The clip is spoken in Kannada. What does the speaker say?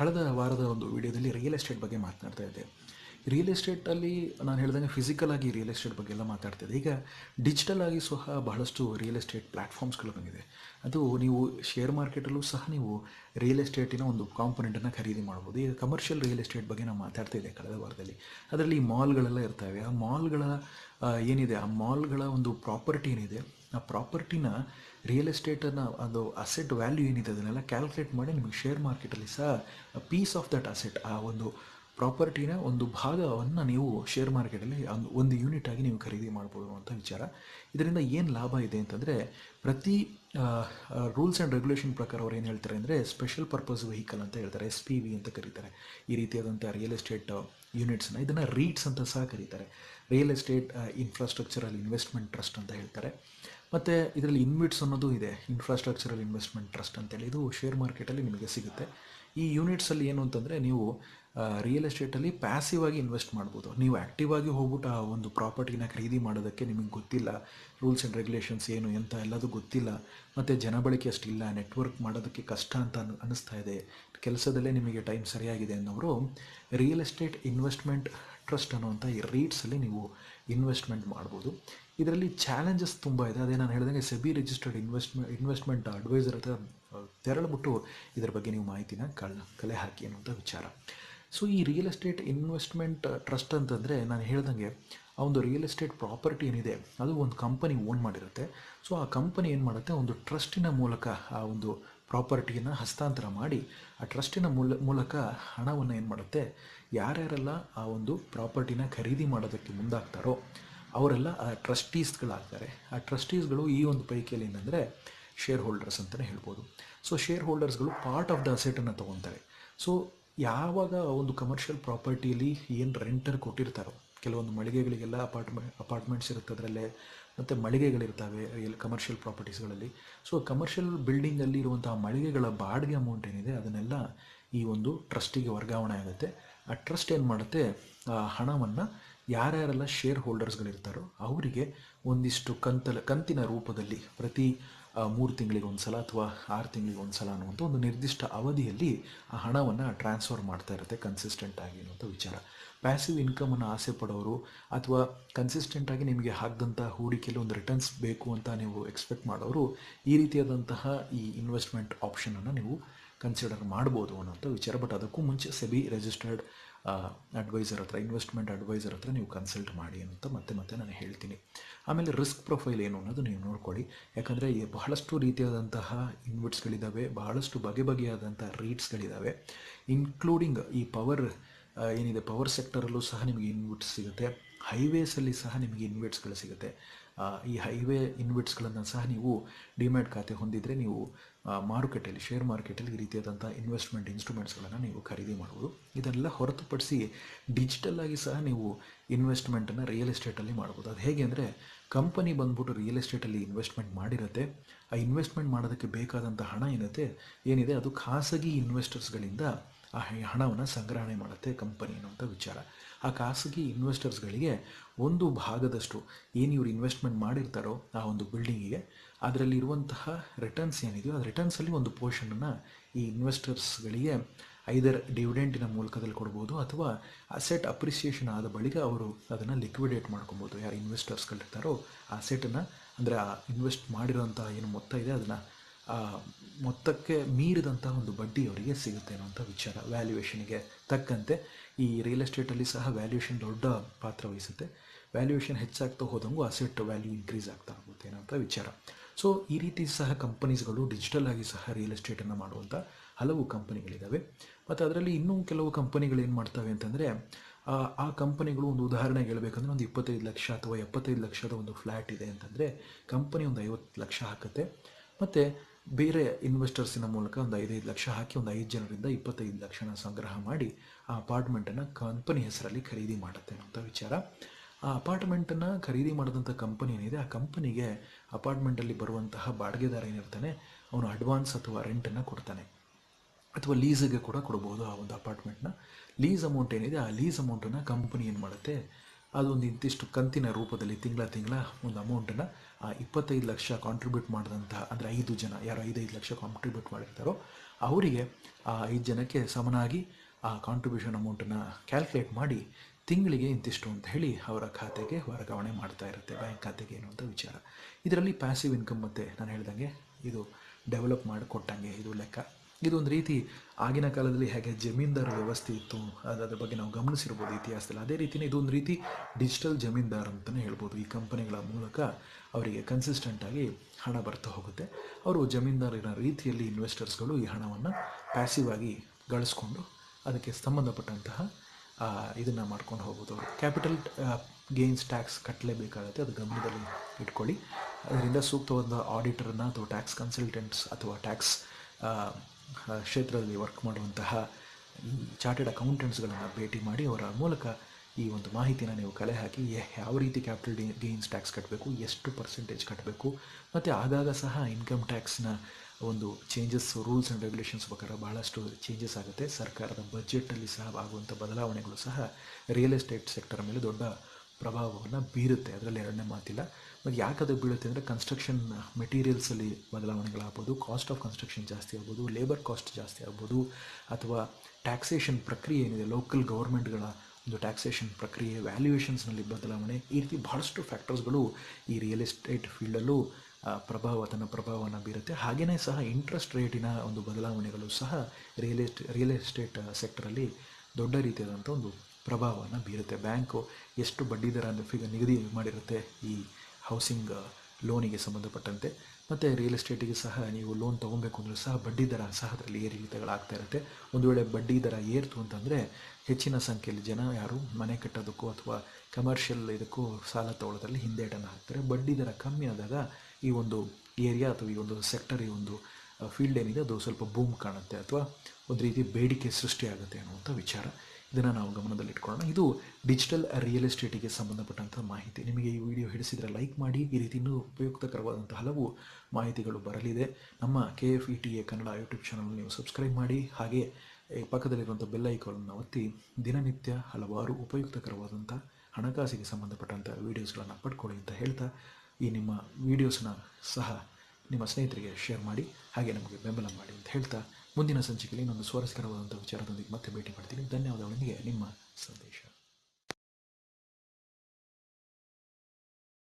ಕಳೆದ ವಾರದ ಒಂದು ವಿಡಿಯೋದಲ್ಲಿ ರಿಯಲ್ ಎಸ್ಟೇಟ್ ಬಗ್ಗೆ ಮಾತನಾಡ್ತಾ ಇದ್ದೆ. ರಿಯಲ್ ಎಸ್ಟೇಟಲ್ಲಿ ನಾನು ಹೇಳ್ದಂಗೆ ಫಿಸಿಕಲ್ ಆಗಿ ರಿಯಲ್ ಎಸ್ಟೇಟ್ ಬಗ್ಗೆ ಎಲ್ಲ ಮಾತಾಡ್ತಿದ್ದೆ ಈಗ ಡಿಜಿಟಲ್ ಆಗಿ ಸಹ ಬಹಳಷ್ಟು ರಿಯಲ್ ಎಸ್ಟೇಟ್ ಪ್ಲ್ಯಾಟ್ಫಾರ್ಮ್ಸ್ಗಳು ಬಂದಿದೆ. ಅದು ನೀವು ಶೇರ್ ಮಾರ್ಕೆಟಲ್ಲೂ ಸಹ ನೀವು ರಿಯಲ್ ಎಸ್ಟೇಟಿನ ಒಂದು ಕಾಂಪೊನೆಂಟನ್ನು ಖರೀದಿ ಮಾಡ್ಬೋದು. ಈಗ ಕಮರ್ಷಿಯಲ್ ರಿಯಲ್ ಎಸ್ಟೇಟ್ ಬಗ್ಗೆ ನಾವು ಮಾತಾಡ್ತಾ ಇದ್ದೆ ಕಳೆದ ವಾರದಲ್ಲಿ. ಅದರಲ್ಲಿ ಮಾಲ್ಗಳೆಲ್ಲ ಇರ್ತವೆ. ಆ ಮಾಲ್ಗಳ ಏನಿದೆ? ಆ ಮಾಲ್ಗಳ ಒಂದು ಪ್ರಾಪರ್ಟಿ ಏನಿದೆ? ಆ ಪ್ರಾಪರ್ಟಿನ ರಿಯಲ್ ಎಸ್ಟೇಟನ್ನು ಅದು ಅಸೆಟ್ ವ್ಯಾಲ್ಯೂ ಏನಿದೆ ಅದನ್ನೆಲ್ಲ ಕ್ಯಾಲ್ಕುಲೇಟ್ ಮಾಡಿ ನಿಮಗೆ ಶೇರ್ ಮಾರ್ಕೆಟಲ್ಲಿ ಸಹ ಪೀಸ್ ಆಫ್ ದಟ್ ಅಸೆಟ್ ಆ ಒಂದು ಪ್ರಾಪರ್ಟಿನ ಒಂದು ಭಾಗವನ್ನು ನೀವು ಶೇರ್ ಮಾರ್ಕೆಟಲ್ಲಿ ಒಂದು ಒಂದು ಯೂನಿಟ್ ಆಗಿ ನೀವು ಖರೀದಿ ಮಾಡ್ಬೋದು ಅಂತ ವಿಚಾರ. ಇದರಿಂದ ಏನು ಲಾಭ ಇದೆ ಅಂತಂದರೆ, ಪ್ರತಿ ರೂಲ್ಸ್ ಆ್ಯಂಡ್ ರೆಗ್ಯುಲೇಷನ್ ಪ್ರಕಾರ ಅವ್ರು ಏನು ಹೇಳ್ತಾರೆ ಅಂದರೆ ಸ್ಪೆಷಲ್ ಪರ್ಪಸ್ ವೆಹಿಕಲ್ ಅಂತ ಹೇಳ್ತಾರೆ ಎಸ್ ಪಿ ವಿ ಅಂತ ಕರೀತಾರೆ. ಈ ರೀತಿಯಾದಂಥ ರಿಯಲ್ ಎಸ್ಟೇಟ್ ಯೂನಿಟ್ಸ್ನ ಇದನ್ನು ರೀಟ್ಸ್ ಅಂತ ಸಹ ಕರೀತಾರೆ. Real estate infrastructural investment trust ಅಂತ ಹೇಳ್ತಾರೆ. ಮತ್ತು ಇದರಲ್ಲಿ ಇನ್ವಿಟ್ಸ್ ಅನ್ನೋದು ಇದೆ ಇನ್ಫ್ರಾಸ್ಟ್ರಕ್ಚರಲ್ ಇನ್ವೆಸ್ಟ್ಮೆಂಟ್ ಟ್ರಸ್ಟ್ ಅಂತೇಳಿ. ಇದು ಶೇರ್ ಮಾರ್ಕೆಟಲ್ಲಿ ನಿಮಗೆ ಸಿಗುತ್ತೆ. ಈ ಯೂನಿಟ್ಸಲ್ಲಿ ಏನು ಅಂತಂದರೆ ನೀವು ರಿಯಲ್ ಎಸ್ಟೇಟಲ್ಲಿ ಪ್ಯಾಸಿವ್ ಆಗಿ ಇನ್ವೆಸ್ಟ್ ಮಾಡ್ಬೋದು. ನೀವು ಆ್ಯಕ್ಟಿವ್ ಆಗಿ ಹೋಗ್ಬಿಟ್ಟು ಆ ಒಂದು ಪ್ರಾಪರ್ಟಿನ ಖರೀದಿ ಮಾಡೋದಕ್ಕೆ ನಿಮಗೆ ಗೊತ್ತಿಲ್ಲ. ರೂಲ್ಸ್ ಆ್ಯಂಡ್ ರೆಗ್ಯುಲೇಷನ್ಸ್ ಏನು ಎಂತ ಎಲ್ಲದು ಗೊತ್ತಿಲ್ಲ. ಮತ್ತು ಜನ ಬಳಕೆ ಅಷ್ಟಿಲ್ಲ ನೆಟ್ವರ್ಕ್ ಮಾಡೋದಕ್ಕೆ ಕಷ್ಟ ಅಂತ ಅನ್ ಅನ್ನಿಸ್ತಾ ಇದೆ. ಕೆಲಸದಲ್ಲೇ ನಿಮಗೆ ಟೈಮ್ ಸರಿಯಾಗಿದೆ ಅನ್ನೋರು ರಿಯಲ್ ಎಸ್ಟೇಟ್ ಇನ್ವೆಸ್ಟ್ಮೆಂಟ್ ಟ್ರಸ್ಟ್ ಅನ್ನುವಂಥ ಈ ರೀಟ್ಸಲ್ಲಿ ನೀವು ಇನ್ವೆಸ್ಟ್ಮೆಂಟ್ ಮಾಡ್ಬೋದು. ಇದರಲ್ಲಿ ಚಾಲೆಂಜಸ್ ತುಂಬ ಇದೆ. ಅದೇ ನಾನು ಹೇಳಿದಂಗೆ SEBI registered investment investment adviser ಹತ್ರ ತೆರಳಿಬಿಟ್ಟು ಇದರ ಬಗ್ಗೆ ನೀವು ಮಾಹಿತಿನ ಕಳ್, ಕಲೆ ಹಾಕಿ ಅನ್ನುವಂಥ ವಿಚಾರ. ಸೊ ಈ ರಿಯಲ್ ಎಸ್ಟೇಟ್ ಇನ್ವೆಸ್ಟ್ಮೆಂಟ್ ಟ್ರಸ್ಟ್ ಅಂತಂದರೆ ನಾನು ಹೇಳ್ದಂಗೆ ಆ ಒಂದು ರಿಯಲ್ ಎಸ್ಟೇಟ್ ಪ್ರಾಪರ್ಟಿ ಏನಿದೆ, ಅದು ಒಂದು ಕಂಪನಿ ಓನ್ ಮಾಡಿರುತ್ತೆ. ಸೊ ಆ ಕಂಪನಿ ಏನು ಮಾಡುತ್ತೆ? ಒಂದು ಟ್ರಸ್ಟಿನ ಮೂಲಕ ಆ ಒಂದು ಪ್ರಾಪರ್ಟಿಯನ್ನು ಹಸ್ತಾಂತರ ಮಾಡಿ, ಆ ಟ್ರಸ್ಟಿನ ಮೂಲ, ಮೂಲಕ ಹಣವನ್ನು ಏನು ಮಾಡುತ್ತೆ? ಯಾರ್ಯಾರೆಲ್ಲ ಆ ಒಂದು ಪ್ರಾಪರ್ಟಿನ ಖರೀದಿ ಮಾಡೋದಕ್ಕೆ ಮುಂದಾಗ್ತಾರೋ ಅವರೆಲ್ಲ ಟ್ರಸ್ಟೀಸ್ಗಳಾಗ್ತಾರೆ ಆ ಟ್ರಸ್ಟೀಸ್ಗಳು ಈ ಒಂದು ಪೈಕಿಯಲ್ಲಿ ಏನಂದರೆ ಶೇರ್ ಹೋಲ್ಡರ್ಸ್ ಅಂತಲೇ ಹೇಳ್ಬೋದು ಸೊ ಶೇರ್ ಹೋಲ್ಡರ್ಸ್ಗಳು ಪಾರ್ಟ್ ಆಫ್ ದ ಅಸೆಟನ್ನು ತೊಗೊತಾರೆ. ಸೊ ಯಾವಾಗ ಒಂದು ಕಮರ್ಷಿಯಲ್ ಪ್ರಾಪರ್ಟಿಯಲ್ಲಿ ಏನು ರೆಂಟರ್ ಕೊಟ್ಟಿರ್ತಾರೋ, ಕೆಲವೊಂದು ಮಳಿಗೆಗಳಿಗೆಲ್ಲ ಅಪಾರ್ಟ್ಮೆ ಅಪಾರ್ಟ್ಮೆಂಟ್ಸ್ ಇರುತ್ತೆ ಅದರಲ್ಲೇ, ಮತ್ತು ಮಳಿಗೆಗಳಿರ್ತವೆ ಎಲ್ಲಿ ಕಮರ್ಷಿಯಲ್ ಪ್ರಾಪರ್ಟೀಸ್ಗಳಲ್ಲಿ ಸೊ ಕಮರ್ಷಿಯಲ್ ಬಿಲ್ಡಿಂಗಲ್ಲಿ ಇರುವಂಥ ಮಳಿಗೆಗಳ ಬಾಡಿಗೆ ಅಮೌಂಟ್ ಏನಿದೆ, ಅದನ್ನೆಲ್ಲ ಈ ಒಂದು ಟ್ರಸ್ಟಿಗೆ ವರ್ಗಾವಣೆ ಆಗುತ್ತೆ. ಆ ಟ್ರಸ್ಟ್ ಏನು ಮಾಡುತ್ತೆ? ಆ ಹಣವನ್ನು ಯಾರ್ಯಾರೆಲ್ಲ ಶೇರ್ ಹೋಲ್ಡರ್ಸ್ಗಳಿರ್ತಾರೋ ಅವರಿಗೆ ಒಂದಿಷ್ಟು ಕಂತಲ, ಕಂತಿನ ರೂಪದಲ್ಲಿ ಪ್ರತಿ ಮೂರು ತಿಂಗಳಿಗೆ ಒಂದು ಸಲ ಅಥವಾ ಆರು ತಿಂಗಳಿಗೆ ಒಂದು ಸಲ ಅನ್ನುವಂಥ ಒಂದು ನಿರ್ದಿಷ್ಟ ಅವಧಿಯಲ್ಲಿ ಆ ಹಣವನ್ನು ಟ್ರಾನ್ಸ್ಫರ್ ಮಾಡ್ತಾ ಇರುತ್ತೆ ಕನ್ಸಿಸ್ಟೆಂಟ್ ಆಗಿ ಅನ್ನುವಂಥ ವಿಚಾರ. ಪ್ಯಾಸಿವ್ ಇನ್ಕಮನ್ನು ಆಸೆ ಪಡೋರು ಅಥವಾ ಕನ್ಸಿಸ್ಟೆಂಟಾಗಿ ನಿಮಗೆ ಹಾಕಿದಂಥ ಹೂಡಿಕೆಯಲ್ಲಿ ಒಂದು ರಿಟರ್ನ್ಸ್ ಬೇಕು ಅಂತ ನೀವು ಎಕ್ಸ್ಪೆಕ್ಟ್ ಮಾಡೋರು ಈ ರೀತಿಯಾದಂತಹ ಈ ಇನ್ವೆಸ್ಟ್ಮೆಂಟ್ ಆಪ್ಷನನ್ನು ನೀವು ಕನ್ಸಿಡರ್ ಮಾಡ್ಬೋದು ಅನ್ನೋಂಥ ವಿಚಾರ. ಬಟ್ ಅದಕ್ಕೂ ಮುಂಚೆ ಸೆಬಿ ರಿಜಿಸ್ಟರ್ಡ್ ಅಡ್ವೈಸರ್ ಹತ್ರ ಇನ್ವೆಸ್ಟ್ಮೆಂಟ್ ಅಡ್ವೈಸರ್ ಹತ್ರ ನೀವು ಕನ್ಸಲ್ಟ್ ಮಾಡಿ ಅಂತ ಮತ್ತೆ ಮತ್ತೆ ನಾನು ಹೇಳ್ತೀನಿ. ಆಮೇಲೆ ರಿಸ್ಕ್ ಪ್ರೊಫೈಲ್ ಏನು ಅನ್ನೋದು ನೀವು ನೋಡ್ಕೊಳ್ಳಿ. ಯಾಕಂದರೆ ಬಹಳಷ್ಟು ರೀತಿಯಾದಂತಹ ಇನ್ವಿಟ್ಸ್ಗಳಿದ್ದಾವೆ ಬಹಳಷ್ಟು ಬಗೆ ಬಗೆಯಾದಂಥ ರೀಟ್ಸ್ಗಳಿದ್ದಾವೆ ಇನ್ಕ್ಲೂಡಿಂಗ್ ಈ ಪವರ್ ಏನಿದೆ ಪವರ್ ಸೆಕ್ಟರಲ್ಲೂ ಸಹ ನಿಮಗೆ ಇನ್ವಿಟ್ಸ್ ಸಿಗುತ್ತೆ. ಹೈವೇಸಲ್ಲಿ ಸಹ ನಿಮಗೆ ಇನ್ವೆಟ್ಸ್ಗಳು ಸಿಗುತ್ತೆ. ಈ ಹೈವೇ ಇನ್ವೆಟ್ಸ್ಗಳನ್ನು ಸಹ ನೀವು ಡಿಮ್ಯಾಟ್ ಖಾತೆ ಹೊಂದಿದರೆ ನೀವು ಮಾರುಕಟ್ಟೆಯಲ್ಲಿ, ಶೇರ್ ಮಾರ್ಕೆಟಲ್ಲಿ ಈ ರೀತಿಯಾದಂಥ ಇನ್ವೆಸ್ಟ್ಮೆಂಟ್ ಇನ್ಸ್ಟ್ರೂಮೆಂಟ್ಸ್ಗಳನ್ನು ನೀವು ಖರೀದಿ ಮಾಡ್ಬೋದು. ಇದನ್ನೆಲ್ಲ ಹೊರತುಪಡಿಸಿ ಡಿಜಿಟಲ್ಲಾಗಿ ಸಹ ನೀವು ಇನ್ವೆಸ್ಟ್ಮೆಂಟನ್ನು ರಿಯಲ್ ಎಸ್ಟೇಟಲ್ಲಿ ಮಾಡ್ಬೋದು. ಅದು ಹೇಗೆ ಅಂದರೆ, ಕಂಪನಿ ಬಂದ್ಬಿಟ್ಟು ರಿಯಲ್ ಎಸ್ಟೇಟಲ್ಲಿ ಇನ್ವೆಸ್ಟ್ಮೆಂಟ್ ಮಾಡಿರುತ್ತೆ. ಆ ಇನ್ವೆಸ್ಟ್ಮೆಂಟ್ ಮಾಡೋದಕ್ಕೆ ಬೇಕಾದಂಥ ಹಣ ಏನಿದೆ ಏನಿದೆ? ಅದು ಖಾಸಗಿ ಇನ್ವೆಸ್ಟರ್ಸ್ಗಳಿಂದ ಆ ಹಣವನ್ನು ಸಂಗ್ರಹಣೆ ಮಾಡುತ್ತೆ ಕಂಪನಿ ಅನ್ನುವಂಥ ವಿಚಾರ. ಆ ಖಾಸಗಿ ಇನ್ವೆಸ್ಟರ್ಸ್ಗಳಿಗೆ ಒಂದು ಭಾಗದಷ್ಟು ಏನು ಇವರು ಇನ್ವೆಸ್ಟ್ಮೆಂಟ್ ಮಾಡಿರ್ತಾರೋ ಆ ಒಂದು ಬಿಲ್ಡಿಂಗಿಗೆ ಅದರಲ್ಲಿ ಇರುವಂತಹ ರಿಟರ್ನ್ಸ್ ಏನಿದೆಯೋ ಆ ರಿಟರ್ನ್ಸಲ್ಲಿ ಒಂದು ಪೋರ್ಷನನ್ನು ಈ ಇನ್ವೆಸ್ಟರ್ಸ್ಗಳಿಗೆ ಐದರ್ ಡಿವಿಡೆಂಟಿನ ಮೂಲಕದಲ್ಲಿ ಕೊಡ್ಬೋದು ಅಥವಾ ಅಸೆಟ್ ಅಪ್ರಿಸಿಯೇಷನ್ ಆದ ಬಳಿಕ ಅವರು ಅದನ್ನು ಲಿಕ್ವಿಡೇಟ್ ಮಾಡ್ಕೊಬೋದು. ಯಾರು ಇನ್ವೆಸ್ಟರ್ಸ್ಗಳಿರ್ತಾರೋ ಆ ಅಸೆಟನ್ನು ಅಂದರೆ ಆ ಇನ್ವೆಸ್ಟ್ ಮಾಡಿರೋಂಥ ಏನು ಮೊತ್ತ ಇದೆ, ಅದನ್ನು ಮೊತ್ತಕ್ಕೆ ಮೀರಿದಂಥ ಒಂದು ಬಡ್ಡಿ ಅವರಿಗೆ ಸಿಗುತ್ತೆ ಅನ್ನೋಂಥ ವಿಚಾರ ವ್ಯಾಲ್ಯೂಯೇಷನ್ಗೆ ತಕ್ಕಂತೆ. ಈ ರಿಯಲ್ ಎಸ್ಟೇಟಲ್ಲಿ ಸಹ ವ್ಯಾಲ್ಯೂಯೇಷನ್ ದೊಡ್ಡ ಪಾತ್ರ ವಹಿಸುತ್ತೆ. ವ್ಯಾಲ್ಯೂಯೇಷನ್ ಹೆಚ್ಚಾಗ್ತಾ ಹೋದಂಗೂ ಅಸೆಟ್ ವ್ಯಾಲ್ಯೂ ಇನ್ಕ್ರೀಸ್ ಆಗ್ತಾ ಹೋಗುತ್ತೆ ಅನ್ನೋಂಥ ವಿಚಾರ. ಸೊ ಈ ರೀತಿ ಸಹ ಕಂಪನೀಸ್ಗಳು ಡಿಜಿಟಲ್ ಆಗಿ ಸಹ ರಿಯಲ್ ಎಸ್ಟೇಟನ್ನು ಮಾಡುವಂಥ ಹಲವು ಕಂಪನಿಗಳಿದ್ದಾವೆ ಮತ್ತು ಅದರಲ್ಲಿ ಇನ್ನೂ ಕೆಲವು ಕಂಪನಿಗಳು ಏನು ಮಾಡ್ತವೆ ಅಂತಂದರೆ, ಆ ಕಂಪನಿಗಳು ಒಂದು ಉದಾಹರಣೆಗೆ ಹೇಳಬೇಕಂದ್ರೆ ಒಂದು ಇಪ್ಪತ್ತೈದು ಲಕ್ಷ ಅಥವಾ ಎಪ್ಪತ್ತೈದು ಲಕ್ಷದ ಒಂದು ಫ್ಲ್ಯಾಟ್ ಇದೆ ಅಂತಂದರೆ ಕಂಪನಿ ಒಂದು ಐವತ್ತು ಲಕ್ಷ ಹಾಕುತ್ತೆ. ಮತ್ತು ಬೇರೆ ಇನ್ವೆಸ್ಟರ್ಸಿನ ಮೂಲಕ ಒಂದು ಐದೈದು ಲಕ್ಷ ಹಾಕಿ ಒಂದು ಐದು ಜನರಿಂದ ಇಪ್ಪತ್ತೈದು ಲಕ್ಷನ ಸಂಗ್ರಹ ಮಾಡಿ ಆ ಅಪಾರ್ಟ್ಮೆಂಟನ್ನು ಕಂಪನಿ ಹೆಸರಲ್ಲಿ ಖರೀದಿ ಮಾಡುತ್ತೆ ಅಂತ ವಿಚಾರ. ಆ ಅಪಾರ್ಟ್ಮೆಂಟನ್ನು ಖರೀದಿ ಮಾಡಿದಂಥ ಕಂಪನಿ ಏನಿದೆ, ಆ ಕಂಪನಿಗೆ ಅಪಾರ್ಟ್ಮೆಂಟಲ್ಲಿ ಬರುವಂತಹ ಬಾಡಿಗೆದಾರ ಏನಿರ್ತಾನೆ, ಅವನು ಅಡ್ವಾನ್ಸ್ ಅಥವಾ ರೆಂಟನ್ನು ಕೊಡ್ತಾನೆ. ಅಥವಾ ಲೀಸಿಗೆ ಕೂಡ ಕೊಡ್ಬೋದು ಆ ಒಂದು ಅಪಾರ್ಟ್ಮೆಂಟ್ನ ಲೀಸ್ ಅಮೌಂಟ್ ಏನಿದೆ, ಆ ಲೀಸ್ ಅಮೌಂಟನ್ನು ಕಂಪನಿ ಏನು ಮಾಡುತ್ತೆ ಅದೊಂದು ಇಂತಿಷ್ಟು ಕಂತಿನ ರೂಪದಲ್ಲಿ ತಿಂಗಳ ತಿಂಗಳ ಒಂದು ಅಮೌಂಟನ್ನು ಆ, ಇಪ್ಪತ್ತೈದು ಲಕ್ಷ ಕಾಂಟ್ರಿಬ್ಯೂಟ್ ಮಾಡಿದಂತಹ ಅಂದರೆ ಐದು ಜನ, ಯಾರು ಐದೈದು ಲಕ್ಷ ಕಾಂಟ್ರಿಬ್ಯೂಟ್ ಮಾಡಿರ್ತಾರೋ, ಅವರಿಗೆ, ಆ, ಐದು ಜನಕ್ಕೆ ಸಮನಾಗಿ, ಆ ಕಾಂಟ್ರಿಬ್ಯೂಷನ್ ಅಮೌಂಟನ್ನು ಕ್ಯಾಲ್ಕುಲೇಟ್ ಮಾಡಿ ತಿಂಗಳಿಗೆ ಇಂತಿಷ್ಟು ಅಂತ ಹೇಳಿ ಅವರ ಖಾತೆಗೆ ವರ್ಗಾವಣೆ ಮಾಡ್ತಾ ಇರುತ್ತೆ ಬ್ಯಾಂಕ್ ಖಾತೆಗೆ ಅನ್ನುವಂಥ ವಿಚಾರ. ಇದರಲ್ಲಿ ಪ್ಯಾಸಿವ್ ಇನ್ಕಮ್ ಮತ್ತು ನಾನು ಹೇಳ್ದಂಗೆ ಇದು ಡೆವಲಪ್ ಮಾಡಿಕೊಟ್ಟಂಗೆ ಇದು ಲೆಕ್ಕ. ಇದೊಂದು ರೀತಿ ಆಗಿನ ಕಾಲದಲ್ಲಿ ಹೇಗೆ ಜಮೀನ್ದಾರ ವ್ಯವಸ್ಥೆ ಇತ್ತು ಅದರ ಬಗ್ಗೆ ನಾವು ಗಮನಿಸಿರ್ಬೋದು ಇತಿಹಾಸದಲ್ಲಿ. ಅದೇ ರೀತಿಯೇ ಇದೊಂದು ರೀತಿ ಡಿಜಿಟಲ್ ಜಮೀನ್ದಾರ್ ಅಂತಲೇ ಹೇಳ್ಬೋದು. ಈ ಕಂಪನಿಗಳ ಮೂಲಕ ಅವರಿಗೆ ಕನ್ಸಿಸ್ಟೆಂಟಾಗಿ ಹಣ ಬರ್ತಾ ಹೋಗುತ್ತೆ. ಅವರು ಜಮೀನ್ದಾರಿನ ರೀತಿಯಲ್ಲಿ ಇನ್ವೆಸ್ಟರ್ಸ್ಗಳು ಈ ಹಣವನ್ನು ಪ್ಯಾಸಿವ್ ಆಗಿ ಗಳಿಸ್ಕೊಂಡು ಅದಕ್ಕೆ ಸಂಬಂಧಪಟ್ಟಂತಹ ಇದನ್ನು ಮಾಡ್ಕೊಂಡು ಹೋಗ್ಬೋದು ಕ್ಯಾಪಿಟಲ್ ಗೇನ್ಸ್ ಟ್ಯಾಕ್ಸ್ ಕಟ್ಟಲೇಬೇಕಾಗುತ್ತೆ ಅದು ಗಮನದಲ್ಲಿ ಇಟ್ಕೊಳ್ಳಿ. ಅದರಿಂದ ಸೂಕ್ತವಾದ ಆಡಿಟರ್ನ ಅಥವಾ ಟ್ಯಾಕ್ಸ್ ಕನ್ಸಲ್ಟೆಂಟ್ಸ್ ಅಥವಾ ಟ್ಯಾಕ್ಸ್ ಕ್ಷೇತ್ರದಲ್ಲಿ ವರ್ಕ್ ಮಾಡುವಂತಹ ಈ ಚಾರ್ಟೆಡ್ ಅಕೌಂಟೆಂಟ್ಸ್ಗಳನ್ನು ಭೇಟಿ ಮಾಡಿ ಅವರ ಮೂಲಕ ಈ ಒಂದು ಮಾಹಿತಿನ ನೀವು ಕಲೆ ಹಾಕಿ ಯಾವ ರೀತಿ ಕ್ಯಾಪಿಟಲ್ ಗೇನ್ಸ್ ಟ್ಯಾಕ್ಸ್ ಕಟ್ಟಬೇಕು ಎಷ್ಟು ಪರ್ಸೆಂಟೇಜ್ ಕಟ್ಟಬೇಕು ಮತ್ತು ಆಗಾಗ ಸಹ ಇನ್ಕಮ್ ಟ್ಯಾಕ್ಸ್ನ ಒಂದು ಚೇಂಜಸ್ ರೂಲ್ಸ್ ಆ್ಯಂಡ್ ರೆಗ್ಯುಲೇಷನ್ಸ್ ಪ್ರಕಾರ ಬಹಳಷ್ಟು ಚೇಂಜಸ್ ಆಗುತ್ತೆ. ಸರ್ಕಾರದ ಬಜೆಟಲ್ಲಿ ಸಹ ಆಗುವಂಥ ಬದಲಾವಣೆಗಳು ಸಹ ರಿಯಲ್ ಎಸ್ಟೇಟ್ ಸೆಕ್ಟರ್ ಮೇಲೆ ದೊಡ್ಡ ಪ್ರಭಾವವನ್ನು ಬೀರುತ್ತೆ ಅದರಲ್ಲಿ ಎರಡನೇ ಮಾತಿಲ್ಲ. ಮತ್ತು ಯಾಕೆ ಅದು ಬೀಳುತ್ತೆ ಅಂದರೆ ಕನ್ಸ್ಟ್ರಕ್ಷನ್ ಮೆಟೀರಿಯಲ್ಸಲ್ಲಿ ಬದಲಾವಣೆಗಳಾಗ್ಬೋದು ಕಾಸ್ಟ್ ಆಫ್ ಕನ್ಸ್ಟ್ರಕ್ಷನ್ ಜಾಸ್ತಿ ಆಗ್ಬೋದು ಲೇಬರ್ ಕಾಸ್ಟ್ ಜಾಸ್ತಿ ಆಗ್ಬೋದು, ಅಥವಾ ಟ್ಯಾಕ್ಸೇಷನ್ ಪ್ರಕ್ರಿಯೆ ಏನಿದೆ ಲೋಕಲ್ ಗೌರ್ಮೆಂಟ್ಗಳ ಒಂದು ಟ್ಯಾಕ್ಸೇಷನ್ ಪ್ರಕ್ರಿಯೆ ವ್ಯಾಲ್ಯೂಯೇಷನ್ಸ್ನಲ್ಲಿ ಬದಲಾವಣೆ, ಈ ರೀತಿ ಭಾಳಷ್ಟು ಫ್ಯಾಕ್ಟರ್ಸ್ಗಳು ಈ ರಿಯಲ್ ಎಸ್ಟೇಟ್ ಫೀಲ್ಡಲ್ಲೂ ಪ್ರಭಾವ, ತನ್ನ ಪ್ರಭಾವವನ್ನು ಬೀರುತ್ತೆ. ಹಾಗೆಯೇ ಸಹ ಇಂಟ್ರೆಸ್ಟ್ ರೇಟಿನ ಒಂದು ಬದಲಾವಣೆಗಳು ಸಹ ರಿಯಲ್ ಎಸ್ಟ್ ರಿಯಲ್ ಎಸ್ಟೇಟ್ ಸೆಕ್ಟರಲ್ಲಿ ದೊಡ್ಡ ರೀತಿಯಾದಂಥ ಒಂದು ಪ್ರಭಾವವನ್ನು ಬೀರುತ್ತೆ. ಬ್ಯಾಂಕು ಎಷ್ಟು ಬಡ್ಡಿ ದರ ಫಿಗ ನಿಗದಿ ಮಾಡಿರುತ್ತೆ ಈ ಹೌಸಿಂಗ್ ಲೋನಿಗೆ ಸಂಬಂಧಪಟ್ಟಂತೆ. ಮತ್ತು ರಿಯಲ್ ಎಸ್ಟೇಟಿಗೆ ಸಹ ನೀವು ಲೋನ್ ತೊಗೊಬೇಕು ಅಂದರೂ ಸಹ ಬಡ್ಡಿ ದರ ಸಹ ಅದರಲ್ಲಿ ಏರಿಳಿತಗಳಾಗ್ತಾ ಇರುತ್ತೆ. ಒಂದು ವೇಳೆ ಬಡ್ಡಿ ದರ ಏರ್ತು ಅಂತಂದರೆ ಹೆಚ್ಚಿನ ಸಂಖ್ಯೆಯಲ್ಲಿ ಜನ ಯಾರು ಮನೆ ಕಟ್ಟೋದಕ್ಕೂ ಅಥವಾ ಕಮರ್ಷಿಯಲ್ ಇದಕ್ಕೂ ಸಾಲ ತಗೊಳ್ಳೋದ್ರಲ್ಲಿ ಹಿಂದೇಟನ್ನು ಹಾಕ್ತಾರೆ. ಬಡ್ಡಿ ದರ ಕಮ್ಮಿ ಆದಾಗ ಈ ಒಂದು ಏರಿಯಾ ಅಥವಾ ಈ ಒಂದು ಸೆಕ್ಟರ್ ಈ ಒಂದು ಫೀಲ್ಡ್ ಏನಿದೆ ಅದು ಸ್ವಲ್ಪ ಬೂಮ್ ಕಾಣುತ್ತೆ ಅಥವಾ ಒಂದು ರೀತಿ ಬೇಡಿಕೆ ಸೃಷ್ಟಿಯಾಗುತ್ತೆ ಅನ್ನುವಂಥ ವಿಚಾರ. ಇದನ್ನು ನಾವು ಗಮನದಲ್ಲಿಟ್ಕೊಳ್ಳೋಣ. ಇದು ಡಿಜಿಟಲ್ ರಿಯಲ್ ಎಸ್ಟೇಟಿಗೆ ಸಂಬಂಧಪಟ್ಟಂಥ ಮಾಹಿತಿ. ನಿಮಗೆ ಈ ವಿಡಿಯೋ ಹಿಡಿಸಿದರೆ ಲೈಕ್ ಮಾಡಿ. ಈ ರೀತಿ ಇನ್ನೂ ಉಪಯುಕ್ತಕರವಾದಂಥ ಹಲವು ಮಾಹಿತಿಗಳು ಬರಲಿದೆ. ನಮ್ಮ K F E T A Kannada YouTube channel ನೀವು ಸಬ್ಸ್ಕ್ರೈಬ್ ಮಾಡಿ. ಹಾಗೆ ಪಕ್ಕದಲ್ಲಿರುವಂಥ ಬೆಲ್ ಐಕಾನನ್ನು ಒತ್ತಿ. ದಿನನಿತ್ಯ ಹಲವಾರು ಉಪಯುಕ್ತಕರವಾದಂಥ ಹಣಕಾಸಿಗೆ ಸಂಬಂಧಪಟ್ಟಂಥ ವೀಡಿಯೋಸ್ಗಳನ್ನು ಪಡ್ಕೊಳ್ಳಿ ಅಂತ ಹೇಳ್ತಾ ಈ ನಿಮ್ಮ ವೀಡಿಯೋಸ್ನ ಸಹ ನಿಮ್ಮ ಸ್ನೇಹಿತರಿಗೆ ಶೇರ್ ಮಾಡಿ, ಹಾಗೆ ನಮಗೆ ಬೆಂಬಲ ಮಾಡಿ ಅಂತ ಹೇಳ್ತಾ ಮುಂದಿನ ಸಂಚಿಕೆಯಲ್ಲಿ ಇನ್ನೊಂದು ಸ್ವಾರಸ್ಯಕರವಾದಂಥ ವಿಚಾರದೊಂದಿಗೆ ಮತ್ತೆ ಭೇಟಿ ಮಾಡ್ತೀನಿ. ಧನ್ಯವಾದಗಳೊಂದಿಗೆ ನಿಮ್ಮ ಸಂದೇಶ.